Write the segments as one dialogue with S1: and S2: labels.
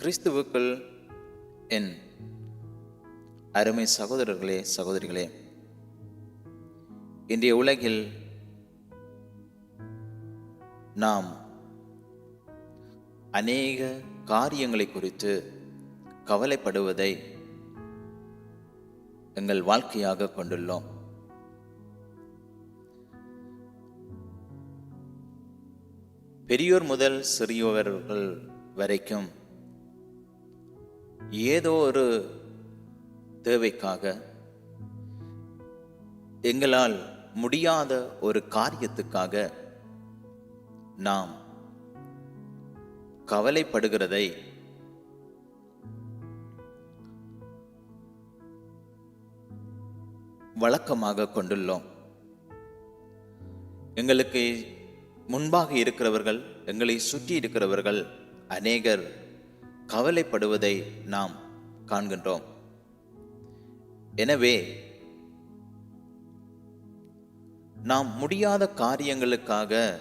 S1: கிறிஸ்துவுக்குள் என் அருமை சகோதரர்களே சகோதரிகளே இன்றைய உலகில் நாம் அநேக காரியங்களை குறித்து கவலைப்படுவதை எங்கள் வாழ்க்கையாக கொண்டுள்ளோம். பெரியோர் முதல் சிறியவர்கள் வரைக்கும் ஏதோ ஒரு தேவைக்காக எங்களால் முடியாத ஒரு காரியத்துக்காக நாம் கவலைப்படுகிறதை வழக்கமாக கொண்டுள்ளோம். எங்களுக்கு முன்பாக இருக்கிறவர்கள் எங்களை சுற்றி இருக்கிறவர்கள் அநேகர் கவலைப்படுவதை நாம் காண்கின்றோம். எனவே நாம் முடியாத காரியங்களுக்காக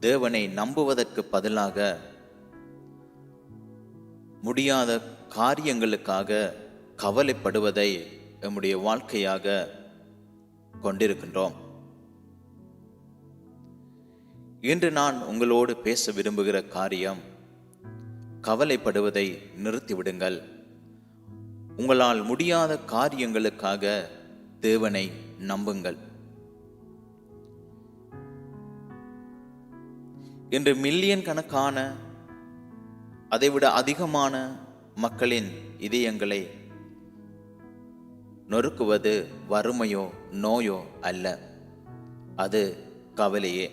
S1: தேவனை நம்புவதற்கு பதிலாக முடியாத காரியங்களுக்காக கவலைப்படுவதை நம்முடைய வாழ்க்கையாக கொண்டிருக்கின்றோம். இன்று நான் உங்களோடு பேச விரும்புகிற காரியம் கவலைப்படுவதை நிறுத்திவிடுங்கள். உங்களால் முடியாத காரியங்களுக்காக தேவனை நம்புங்கள். இன்று மில்லியன் கணக்கான அதைவிட அதிகமான மக்களின் இதயங்களை நொறுக்குவது வறுமையோ நோயோ அல்ல. அது கவலையே.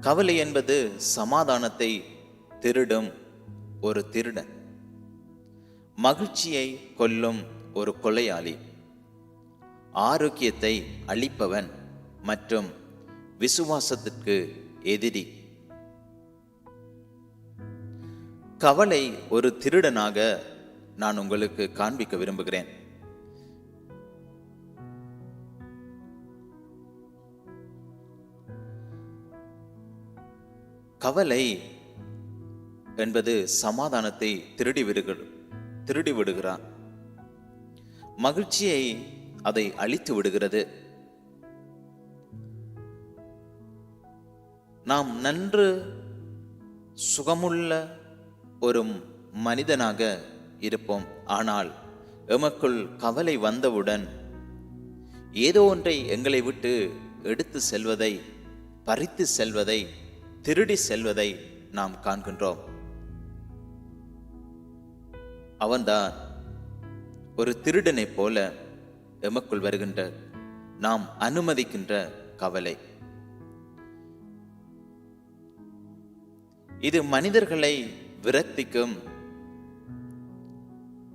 S1: கவலை என்பது சமாதானத்தை திருடும் ஒரு திருடன். மகிழ்ச்சியை கொல்லும் ஒரு கொலையாளி. ஆரோக்கியத்தை அளிப்பவன் மற்றும் விசுவாசத்திற்கு எதிரி. கவலை ஒரு திருடனாக நான் உங்களுக்கு காண்பிக்க விரும்புகிறேன். கவலை என்பது சமாதானத்தை திருடி விடுகிற திருடி விடுகிறான். மகிழ்ச்சியை அதை அழித்து விடுகிறது. நாம் நன்று சுகமுள்ள ஒரு மனிதனாக இருப்போம். ஆனால் எமக்குள் கவலை வந்தவுடன் ஏதோ ஒன்றை எங்களை விட்டு எடுத்து செல்வதை பறித்து செல்வதை திருடி செல்வதை நாம் காண்கின்றோம். அவன்தான் ஒரு திருடனைப் போல எமக்குள் வருகின்ற நாம் அனுமதிக்கின்ற கவலை. இது மனிதர்களை விரத்திக்கும்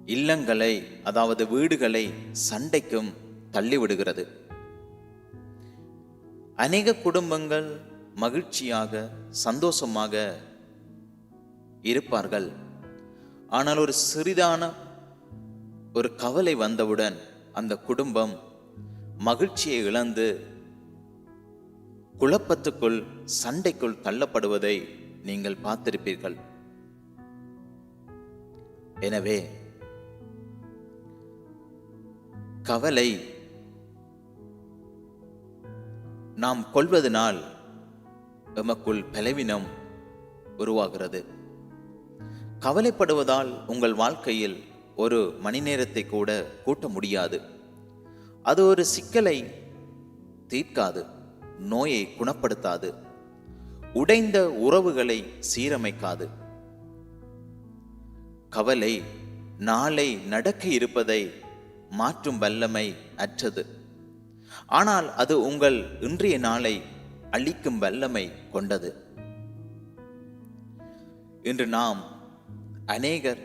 S1: இல்லங்களை அதாவது வீடுகளை சண்டைக்கும் தள்ளிவிடுகிறது. அநேக குடும்பங்கள் மகிழ்ச்சியாக சந்தோஷமாக இருப்பார்கள். ஆனால் ஒரு சிறிதான ஒரு கவலை வந்தவுடன் அந்த குடும்பம் மகிழ்ச்சியை இழந்து குழப்பத்துக்குள் சண்டைக்குள் தள்ளப்படுவதை நீங்கள் பார்த்திருப்பீர்கள். எனவே கவலை நாம் கொள்வதனால் எமக்குள் பலவீனம் உருவாகிறது. கவலைப்படுவதால் உங்கள் வாழ்க்கையில் ஒரு மணி நேரத்தை கூட கூட்ட முடியாது. அது ஒரு சிக்கலை தீர்க்காது நோயை குணப்படுத்தாது உடைந்த உறவுகளை சீரமைக்காது. கவலை நாளை நடக்க இருப்பதை மாற்றும் வல்லமை அற்றது. ஆனால் அது உங்கள் இன்றைய நாளை அழிக்கும் வல்லமை கொண்டது. இன்று நாம் அநேகர்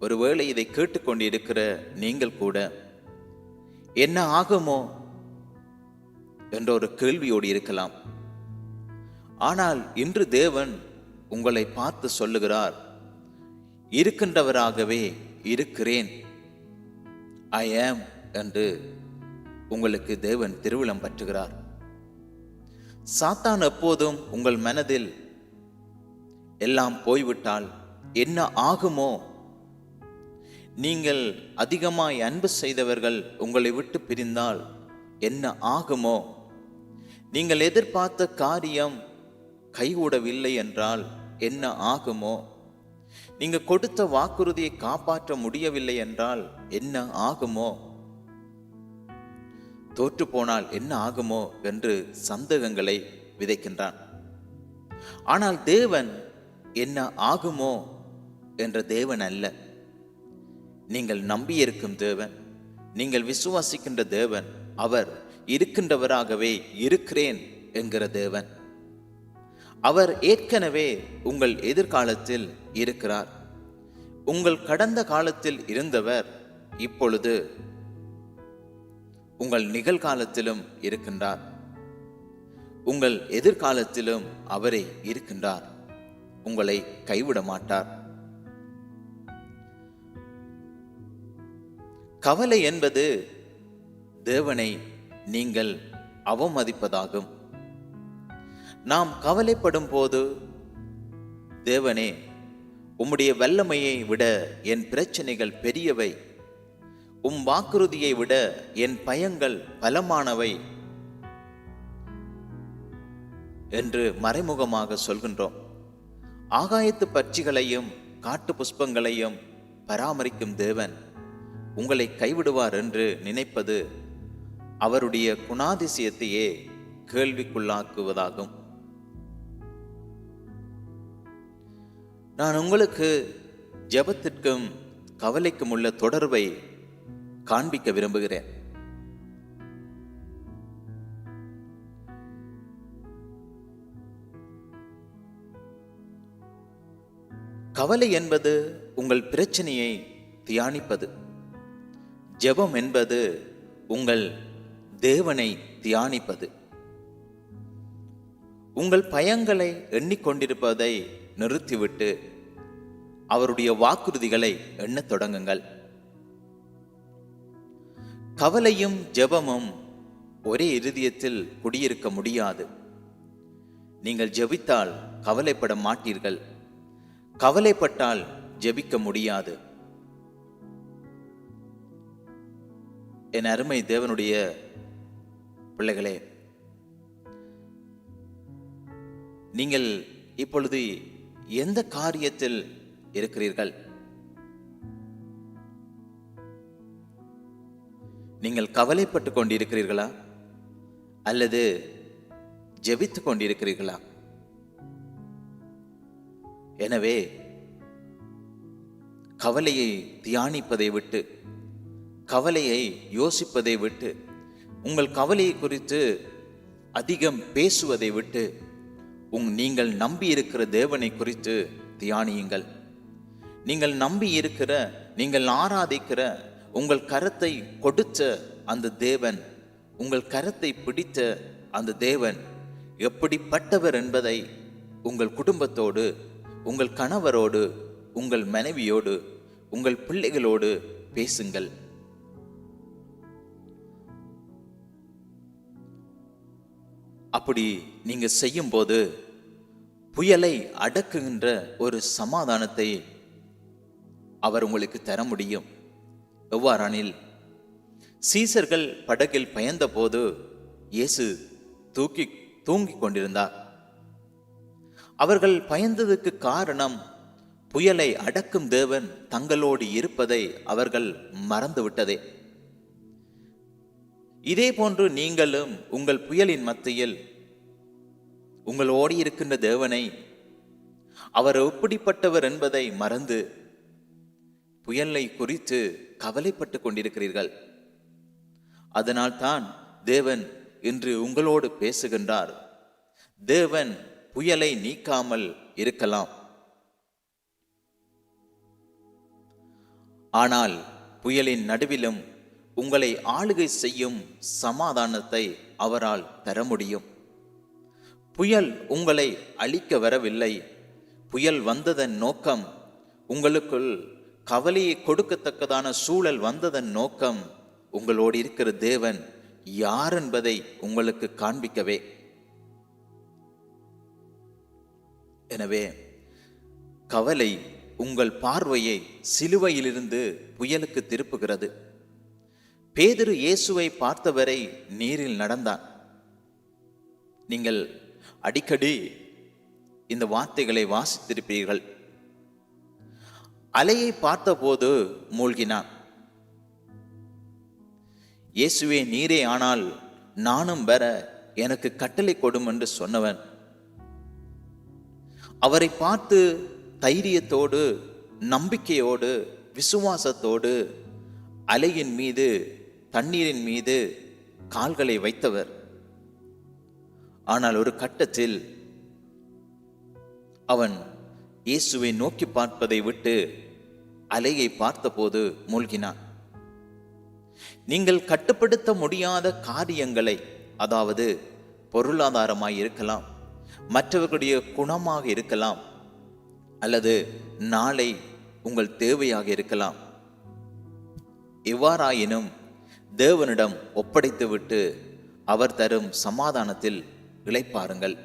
S1: ஒருவேளை இதை கேட்டுக்கொண்டிருக்கிற நீங்கள் கூட என்ன ஆகுமோ? என்ற ஒரு கேள்வியோடு இருக்கலாம். ஆனால் இன்று தேவன் உங்களை பார்த்து சொல்லுகிறார் இருக்கின்றவராகவே இருக்கிறேன் ஐ ஆம் என்று உங்களுக்கு தேவன் திருவிழம் பற்றுகிறார். சாத்தான் எப்போதும் உங்கள் மனதில் எல்லாம் போய்விட்டால் என்ன ஆகுமோ? நீங்கள் அதிகமாய் அன்பு செய்தவர்கள் உங்களை விட்டு பிரிந்தால் என்ன ஆகுமோ? நீங்கள் எதிர்பார்த்த காரியம் கைகூடவில்லை என்றால் என்ன ஆகுமோ? நீங்கள் கொடுத்த வாக்குறுதியை காப்பாற்ற முடியவில்லை என்றால் என்ன ஆகுமோ? தோற்று போனால் என்ன ஆகுமோ? என்று சந்தேகங்களை விதைக்கின்றான். ஆனால் தேவன் என்ன ஆகுமோ? என்ற தேவன் அல்ல. நீங்கள் நம்பியிருக்கும் தேவன் நீங்கள் விசுவாசிக்கின்ற தேவன் அவர் இருக்கின்றவராகவே இருக்கிறேன் என்கிற தேவன். அவர் ஏற்கனவே உங்கள் எதிர்காலத்தில் இருக்கிறார். உங்கள் கடந்த காலத்தில் இருந்தவர் இப்பொழுது உங்கள் நிகழ்காலத்திலும் இருக்கின்றார். உங்கள் எதிர்காலத்திலும் அவரே இருக்கின்றார். உங்களை கைவிட மாட்டார் கவலை என்பது தேவனை நீங்கள் அவமதிப்பதாகும். நாம் கவலைப்படும் போது தேவனே உம்முடைய வல்லமையை விட என் பிரச்சனைகள் பெரியவை. உம் வாக்குறுதியை விட என் பயங்கள் பலமானவை என்று மறைமுகமாக சொல்கின்றோம். ஆகாயத்து பட்சிகளையும் காட்டு புஷ்பங்களையும் பராமரிக்கும் தேவன் உங்களை கைவிடுவார் என்று நினைப்பது அவருடைய குணாதிசயத்தையே கேள்விக்குள்ளாக்குவதாகும். நான் உங்களுக்கு ஜெபத்திற்கும் கவலைக்கும் உள்ள தொடர்பை காண்பிக்க விரும்புகிறேன். கவலை என்பது உங்கள் பிரச்சனையை தியானிப்பது. ஜெபம் என்பது உங்கள் தேவனை தியானிப்பது. உங்கள் பயங்களை எண்ணிக்கொண்டிருப்பதை நிறுத்திவிட்டு அவருடைய வாக்குறுதிகளை எண்ணத் தொடங்குங்கள். கவலையும் ஜெபமும் ஒரே இருதயத்தில் குடியிருக்க முடியாது. நீங்கள் ஜெபித்தால் கவலைப்பட மாட்டீர்கள். கவலைப்பட்டால் ஜெபிக்க முடியாது. என் அருமை தேவனுடைய பிள்ளைகளே நீங்கள் இப்பொழுது எந்த காரியத்தில் இருக்கிறீர்கள்? நீங்கள் கவலைப்பட்டு கொண்டிருக்கிறீர்களா? அல்லது ஜெபித்து கொண்டிருக்கிறீர்களா? எனவே கவலையை தியானிப்பதை விட்டு கவலையை யோசிப்பதை விட்டு உங்கள் கவலையை குறித்து அதிகம் பேசுவதை விட்டு உங் நீங்கள் நம்பி இருக்கிற தேவனை குறித்து தியானியுங்கள். நீங்கள் நம்பி இருக்கிற நீங்கள் ஆராதிக்கிற உங்கள் கரத்தை கொடுத்த அந்த தேவன் உங்கள் கரத்தை பிடித்த அந்த தேவன் எப்படிப்பட்டவர் என்பதை உங்கள் குடும்பத்தோடு உங்கள் கணவரோடு உங்கள் மனைவியோடு உங்கள் பிள்ளைகளோடு பேசுங்கள். அப்படி நீங்க செய்யும்போது புயலை அடக்குகின்ற ஒரு சமாதானத்தை அவர் உங்களுக்கு தர முடியும். எவ்வாறானில் சீசர்கள் படகில் பயந்தபோது இயேசு தூக்கி தூங்கிக் கொண்டிருந்தார். அவர்கள் பயந்ததுக்கு காரணம் புயலை அடக்கும் தேவன் தங்களோடு இருப்பதை அவர்கள் மறந்துவிட்டதே. இதே போன்று நீங்களும் உங்கள் புயலின் மத்தியில் உங்களோடு இருக்கின்ற தேவனை அவர் எப்படிப்பட்டவர் என்பதை மறந்து புயலை குறித்து கவலைப்பட்டு கொண்டிருக்கிறீர்கள். அதனால்தான் தேவன் இன்று உங்களோடு பேசுகின்றார். தேவன் புயலை நீக்காமல் இருக்கலாம். ஆனால் புயலின் நடுவிலும் உங்களை ஆளுகை செய்யும் சமாதானத்தை அவரால் தர முடியும். புயல் உங்களை அழிக்க வரவில்லை. புயல் வந்ததன் நோக்கம் உங்களுக்குள் கவலையை கொடுக்கத்தக்கதான சூழல் வந்ததன் நோக்கம் உங்களோடு இருக்கிற தேவன் யார் என்பதை உங்களுக்கு காண்பிக்கவே. எனவே கவலை உங்கள் பார்வையை சிலுவையிலிருந்து புயலுக்கு திருப்புகிறது. பேதுரு இயேசுவை பார்த்தவரை நீரில் நடந்தான். நீங்கள் அடிக்கடி இந்த வார்த்தைகளை வாசித்திருப்பீர்கள். அலையை பார்த்தபோது மூழ்கினான். இயேசுவே நீரே ஆனால் நானும் வர எனக்கு கட்டளை கொடும் என்று சொன்னவன். அவரை பார்த்து தைரியத்தோடு நம்பிக்கையோடு விசுவாசத்தோடு அலையின் மீது தண்ணீரின் மீது கால்களை வைத்தவர். ஆனால் ஒரு கட்டத்தில் அவன் இயேசுவை நோக்கி பார்ப்பதை விட்டு அலையை பார்த்தபோது மூழ்கினான். நீங்கள் கட்டுப்படுத்த முடியாத காரியங்களை அதாவது பொருளாதாரமாய் இருக்கலாம் மற்றவர்களுடைய குணமாக இருக்கலாம் அல்லது நாளை உங்கள் தேவையாக இருக்கலாம். எவ்வாறாயினும் தேவனிடம் ஒப்படைத்துவிட்டு அவர் தரும் சமாதானத்தில் இழைப்பாருங்கள்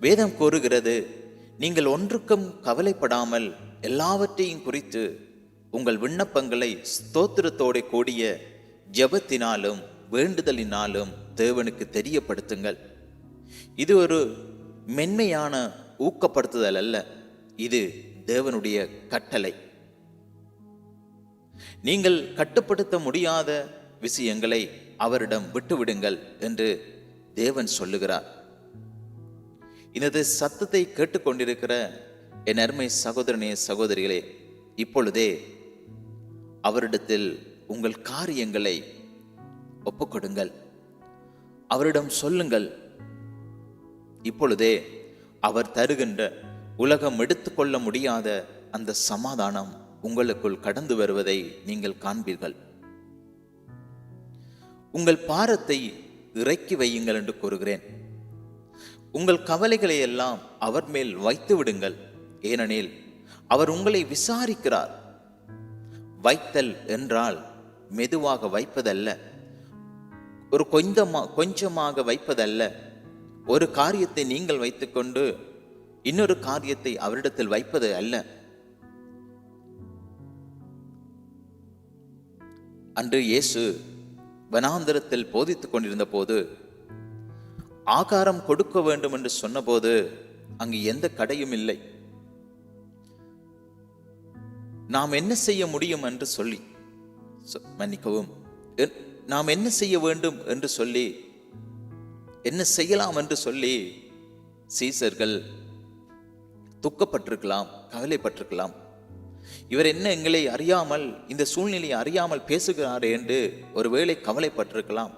S1: வேதம் கூறுகிறது நீங்கள் ஒன்றுக்கும் கவலைப்படாமல் எல்லாவற்றையும் குறித்து உங்கள் விண்ணப்பங்களை ஸ்தோத்திரத்தோடு கூடிய ஜெபத்தினாலும் வேண்டுதலினாலும் தேவனுக்கு தெரியப்படுத்துங்கள். இது ஒரு மென்மையான ஊக்கப்படுத்துதல் அல்ல இது தேவனுடைய கட்டளை. நீங்கள் கட்டுப்படுத்த முடியாத விஷயங்களை அவரிடம் விட்டுவிடுங்கள் என்று தேவன் சொல்லுகிறார். எனது சத்தத்தை கேட்டுக்கொண்டிருக்கிற என் அருமை சகோதரனே சகோதரிகளே இப்பொழுதே அவரிடத்தில் உங்கள் காரியங்களை ஒப்புக்கொடுங்கள். அவரிடம் சொல்லுங்கள். இப்பொழுதே அவர் தருகின்ற உலகம் எடுத்துக்கொள்ள முடியாத அந்த சமாதானம் உங்களுக்குள் கடந்து வருவதை நீங்கள் காண்பீர்கள். உங்கள் பாரத்தை இறக்கி வையுங்கள் என்று கூறுகிறேன். உங்கள் கவலைகளை எல்லாம் அவர் மேல் வைத்து விடுங்கள். ஏனெனில் அவர் உங்களை விசாரிக்கிறார். வைத்தல் என்றால் மெதுவாக வைப்பதல்ல. ஒரு கொஞ்சமா கொஞ்சமாக வைப்பதல்ல. ஒரு காரியத்தை நீங்கள் வைத்துக்கொண்டு இன்னொரு காரியத்தை அவரிடத்தில் வைப்பது அல்ல. அன்று இயேசு வனாந்தரத்தில் போதித்துக் கொண்டிருந்த போது ஆகாரம் கொடுக்க வேண்டும் என்று சொன்னபோது அங்கு எந்த கடையும் இல்லை. நாம் என்ன செய்ய முடியும் என்று சொல்லி சொ- மன்னிக்கவும். என்- நாம் என்ன செய்ய வேண்டும் என்று சொல்லி என்ன செய்யலாம் என்று சொல்லி சீசர்கள் துக்கப்பட்டிருக்கலாம் கவலைப்பட்டிருக்கலாம். இவர் என்ன எங்களை அறியாமல் இந்த சூழ்நிலையை அறியாமல் பேசுகிறாரே என்று ஒருவேளை கவலைப்பட்டிருக்கலாம்.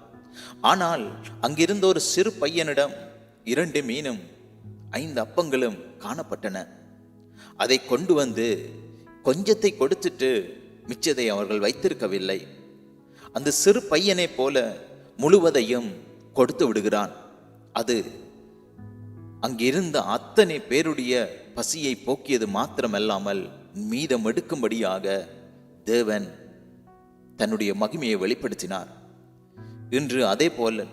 S1: ஆனால் அங்கிருந்த ஒரு சிறு பையனிடம் இரண்டு மீனும் ஐந்து அப்பங்களும் காணப்பட்டன. அதை கொண்டு வந்து கொஞ்சத்தை கொடுத்துட்டு மிச்சத்தை அவர்கள் வைத்திருக்கவில்லை. அந்த சிறு பையனைப் போல முழுவதையும் கொடுத்து விடுகிறான். அது அங்கிருந்த அத்தனை பேருடைய பசியை போக்கியது மாத்திரமல்லாமல் மீதம் எடுக்கும்படியாக தேவன் தன்னுடைய மகிமையை வெளிப்படுத்தினார். இன்று அதே போல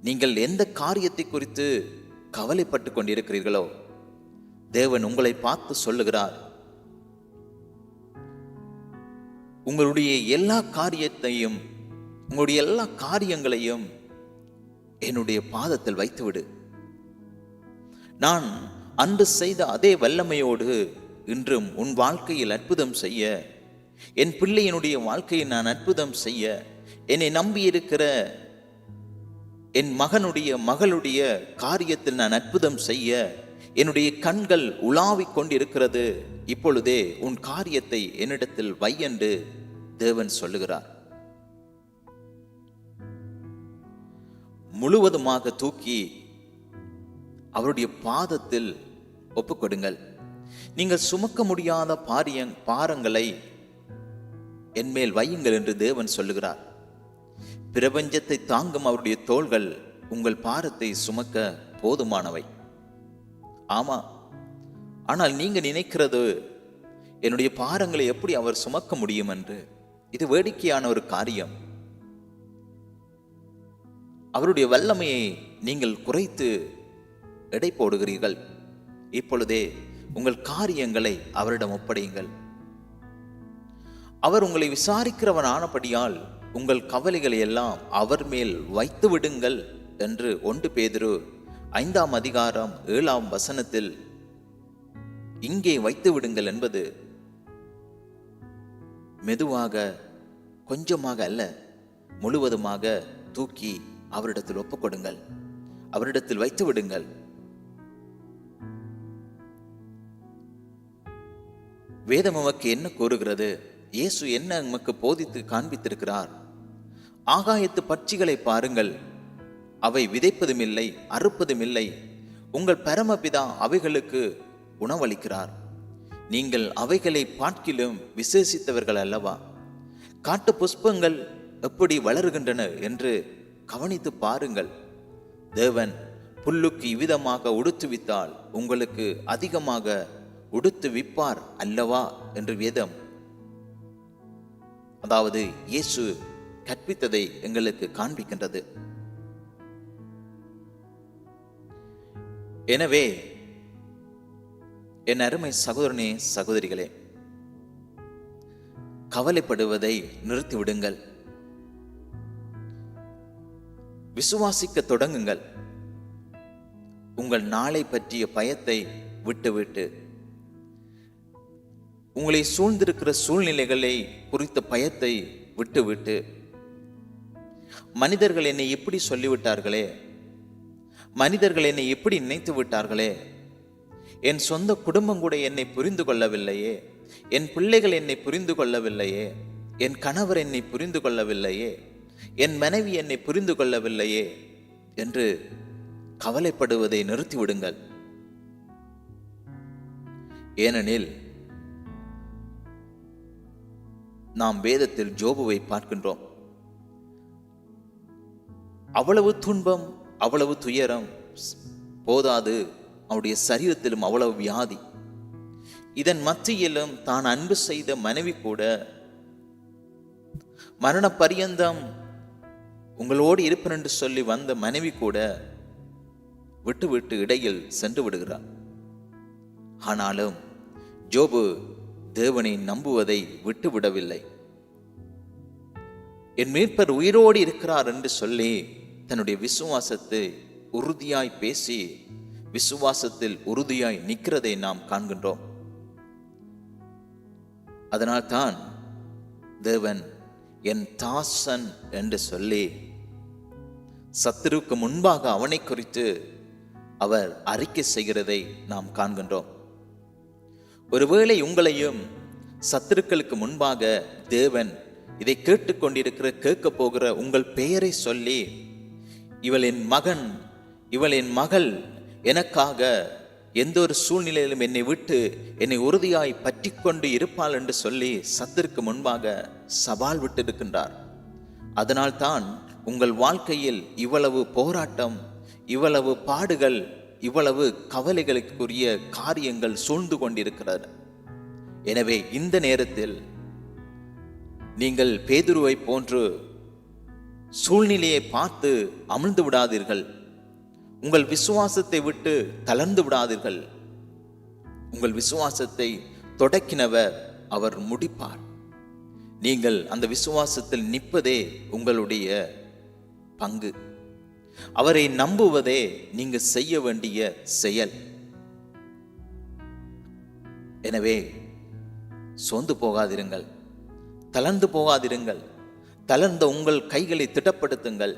S1: நீங்கள் எந்த காரியத்தை குறித்து கவலைப்பட்டு கொண்டிருக்கிறீர்களோ தேவன் உங்களை பார்த்து சொல்லுகிறார். உங்களுடைய எல்லா காரியத்தையும் உங்களுடைய எல்லா காரியங்களையும் என்னுடைய பாதத்தில் வைத்துவிடு. நான் அன்று செய்த அதே வல்லமையோடு இன்றும் உன் வாழ்க்கையில் அற்புதம் செய்ய. என் பிள்ளையினுடைய வாழ்க்கையை நான் அற்புதம் செய்ய. என்னை நம்பியிருக்கிற என் மகனுடைய மகளுடைய காரியத்தில் நான் அற்புதம் செய்ய. என்னுடைய கண்கள் உலாவிக் கொண்டிருக்கிறது. இப்பொழுதே உன் காரியத்தை என்னிடத்தில் வை என்று தேவன் சொல்லுகிறார். முழுவதுமாக தூக்கி அவருடைய பாதத்தில் ஒப்புக்கொடுங்கள். நீங்கள் சுமக்க முடியாத பாரியங் பாரங்களை என்மேல் வையுங்கள் என்று தேவன் சொல்லுகிறார். பிரபஞ்சத்தை தாங்கும் அவருடைய தோள்கள் உங்கள் பாரத்தை சுமக்க போதுமானவை. ஆமா. ஆனால் நீங்க நினைக்கிறது என்னுடைய பாரங்களை எப்படி அவர் சுமக்க முடியும் என்று. இது வேடிக்கையான ஒரு காரியம். அவருடைய வல்லமையை நீங்கள் குறைத்து எடை போடுகிறீர்கள். இப்பொழுதே உங்கள் காரியங்களை அவரிடம் ஒப்படையுங்கள். அவர் உங்களை விசாரிக்கிறவனானபடியால் உங்கள் கவலைகளை எல்லாம் அவர் மேல் வைத்து விடுங்கள் என்று ஒன்று பேதிரு ஐந்தாம் அதிகாரம் ஏழாம் வசனத்தில் இங்கே வைத்து விடுங்கள் என்பது மெதுவாக கொஞ்சமாக அல்ல முழுவதுமாக தூக்கி அவரிடத்தில் ஒப்புக்கொடுங்கள். அவரிடத்தில் வைத்து விடுங்கள். வேதம் உமக்கு என்ன கூறுகிறது? இயேசு என்ன உமக்கு போதித்து காண்பித்திருக்கிறார்? ஆகாயத்து பட்சிகளை பாருங்கள். அவை விதைப்பதும் இல்லை அறுப்பதும் இல்லை உங்கள் பரமபிதா அவைகளுக்கு உணவளிக்கிறார். நீங்கள் அவைகளை பார்க்கிலும் விசேஷித்தவர்கள் அல்லவா? காட்டு புஷ்பங்கள் எப்படி வளருகின்றன என்று கவனித்து பாருங்கள். தேவன் புல்லுக்கு இவ்விதமாக உடுத்துவித்தால் உங்களுக்கு அதிகமாக உடுத்து விப்பார் அல்லவா என்று வேதம். அதாவது இயேசு கற்பித்ததை எங்களுக்கு காண்பிக்கின்றது. எனவே என் அருமை சகோதரனே சகோதரிகளே கவலைப்படுவதை நிறுத்திவிடுங்கள். விசுவாசிக்க தொடங்குங்கள். உங்கள் நாளை பற்றிய பயத்தை விட்டுவிட்டு உங்களை சூழ்ந்திருக்கிற சூழ்நிலைகளை குறித்த பயத்தை விட்டுவிட்டு மனிதர்கள் என்னை எப்படி சொல்லிவிட்டார்களே? மனிதர்கள் என்னை எப்படி நினைத்து விட்டார்களே? என் சொந்த குடும்பம் கூட என்னை புரிந்து கொள்ளவில்லையே? என் பிள்ளைகள் என்னை புரிந்து கொள்ளவில்லையே? என் கணவர் என்னை புரிந்து கொள்ளவில்லையே? என் மனைவி என்னை புரிந்து கொள்ளவில்லையே? என்று கவலைப்படுவதை நிறுத்திவிடுங்கள். ஏனெனில் நாம் வேதத்தில் ஜோபுவை பார்க்கின்றோம். அவ்வளவு துன்பம் அவ்வளவு துயரம் போதாது அவருடைய சரீரத்திலும் அவ்வளவு வியாதி. இதன் மத்தியிலும் தான் அன்பு செய்த மனைவி கூட மரண பரியந்தம் உங்களோடு இருப்பேன் என்று சொல்லி வந்த மனைவி கூட விட்டு விட்டு இடையில் சென்று விடுகிறார் ஆனாலும் ஜோபு தேவனை நம்புவதை விட்டுவிடவில்லை. என் மீட்பர் உயிரோடு இருக்கிறார் என்று சொல்லி தன்னுடைய விசுவாசத்தை உறுதியாய் பேசி விசுவாசத்தில் உறுதியாய் நிற்கிறதை நாம் காண்கின்றோம். அதனால்தான் தேவன் என் தாசன் என்று சொல்லி சத்துருக்கு முன்பாக அவனை குறித்து அவர் அறிக்கை செய்கிறதை நாம் காண்கின்றோம். ஒருவேளை உங்களையும் சத்துருக்களுக்கு முன்பாக தேவன் இதை கேட்டுக்கொண்டிருக்கிற கேட்க போகிற உங்கள் பெயரை சொல்லி இவள் என் மகன் இவள் என் மகள் எனக்காக எந்த ஒரு சூழ்நிலையிலும் என்னை விட்டு என்னை உறுதியாய் பற்றி கொண்டு இருப்பாள் என்று சொல்லி சத்திற்கு முன்பாக சவால் விட்டிருக்கின்றார். அதனால்தான் உங்கள் வாழ்க்கையில் இவ்வளவு போராட்டம் இவ்வளவு பாடுகள் இவ்வளவு கவலைகளுக்குரிய காரியங்கள் சூழ்ந்து கொண்டிருக்கிறது. எனவே இந்த நேரத்தில் நீங்கள் பேதுருவை போன்று சூழ்நிலையை பார்த்து அமிழ்ந்து விடாதீர்கள். உங்கள் விசுவாசத்தை விட்டு தளர்ந்து விடாதீர்கள். உங்கள் விசுவாசத்தை தொடக்கினவர் அவர் முடிப்பார். நீங்கள் அந்த விசுவாசத்தில் நிற்பதே உங்களுடைய பங்கு. அவரை நம்புவதே நீங்க செய்ய வேண்டிய செயல். எனவே சோர்ந்து போகாதிருங்கள். தளர்ந்து போகாதிருங்கள். தளர்ந்த உங்கள் கைகளை திடப்படுத்துங்கள்.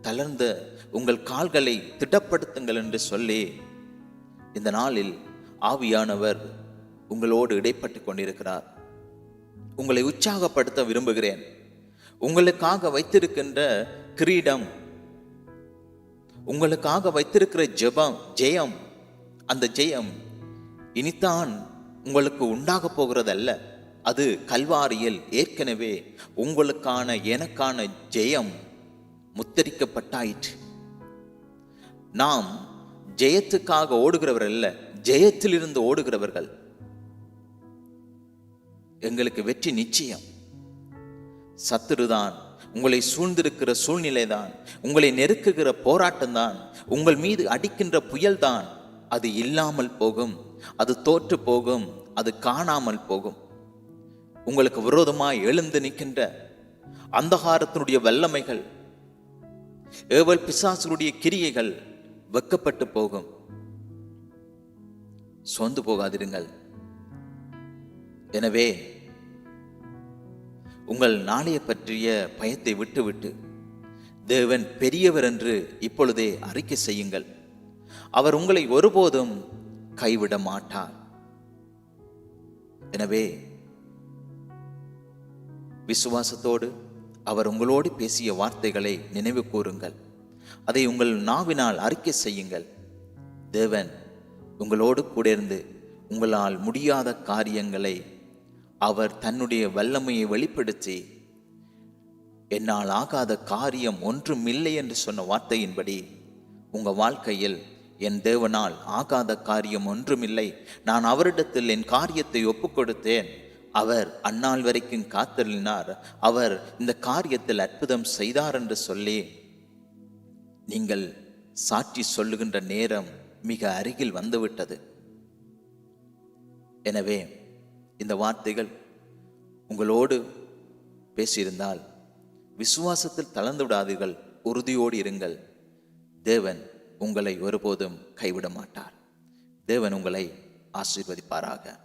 S1: தளர்ந்த உங்கள் கால்களை திடப்படுத்துங்கள் என்று சொல்லி இந்த நாளில் ஆவியானவர் உங்களோடு இடைப்பட்டு கொண்டிருக்கிறார். உங்களை உற்சாகப்படுத்த விரும்புகிறேன். உங்களுக்காக வைத்திருக்கின்ற கிரீடம் உங்களுக்காக வைத்திருக்கிற ஜெபம் ஜெயம் அந்த ஜெயம் இனித்தான் உங்களுக்கு உண்டாக போகிறதல்ல. அது கல்வாரியில் ஏற்கனவே உங்களுக்கான எனக்கான ஜெயம் முத்தரிக்கப்பட்டாயிற்று. நாம் ஜெயத்துக்காக ஓடுகிறவர் அல்ல ஜெயத்திலிருந்து ஓடுகிறவர்கள். எங்களுக்கு வெற்றி நிச்சயம். சத்துருதான் உங்களை சூழ்ந்திருக்கிற சூழ்நிலை தான் உங்களை நெருக்குகிற போராட்டம் தான் உங்கள் மீது அடிக்கின்ற புயல் தான் அது இல்லாமல் போகும் அது தோற்று போகும் அது காணாமல் போகும். உங்களுக்கு விரோதமாக எழுந்து நிற்கின்ற அந்தகாரத்தினுடைய வல்லமைகள் ஏவல் பிசாசுடைய கிரியைகள் வெக்கப்பட்டு போகும். சொந்து போகாதிருங்கள். எனவே உங்கள் நாளைய பற்றிய பயத்தை விட்டுவிட்டு தேவன் பெரியவர் என்று இப்பொழுதே அறிக்கை செய்யுங்கள். அவர் உங்களை ஒருபோதும் கைவிட மாட்டார். எனவே விசுவாசத்தோடு அவர் உங்களோடு பேசிய வார்த்தைகளை நினைவு கூறுங்கள். அதை உங்கள் நாவினால் அறிக்கை செய்யுங்கள். தேவன் உங்களோடு கூட இருந்து உங்களால் முடியாத காரியங்களை அவர் தன்னுடைய வல்லமையை வெளிப்படுத்தி என்னால் ஆகாத காரியம் ஒன்றும் இல்லை என்று சொன்ன வார்த்தையின்படி உங்கள் வாழ்க்கையில் என் தேவனால் ஆகாத காரியம் ஒன்றுமில்லை நான் அவரிடத்தில் என் காரியத்தை ஒப்புக்கொடுத்தேன். அவர் அந்நாள் வரைக்கும் காத்தருளினார் அவர் இந்த காரியத்தில் அற்புதம் செய்தார் என்று சொல்லி நீங்கள் சாட்சி சொல்லுகின்ற நேரம் மிக அருகில் வந்துவிட்டது. எனவே இந்த வார்த்தைகள் உங்களோடு பேசியிருந்தால் விசுவாசத்தில் தளர்ந்து விடாதீர்கள் உறுதியோடு இருங்கள். தேவன் உங்களை ஒருபோதும் கைவிட மாட்டார். தேவன் உங்களை ஆசீர்வதிப்பாராக.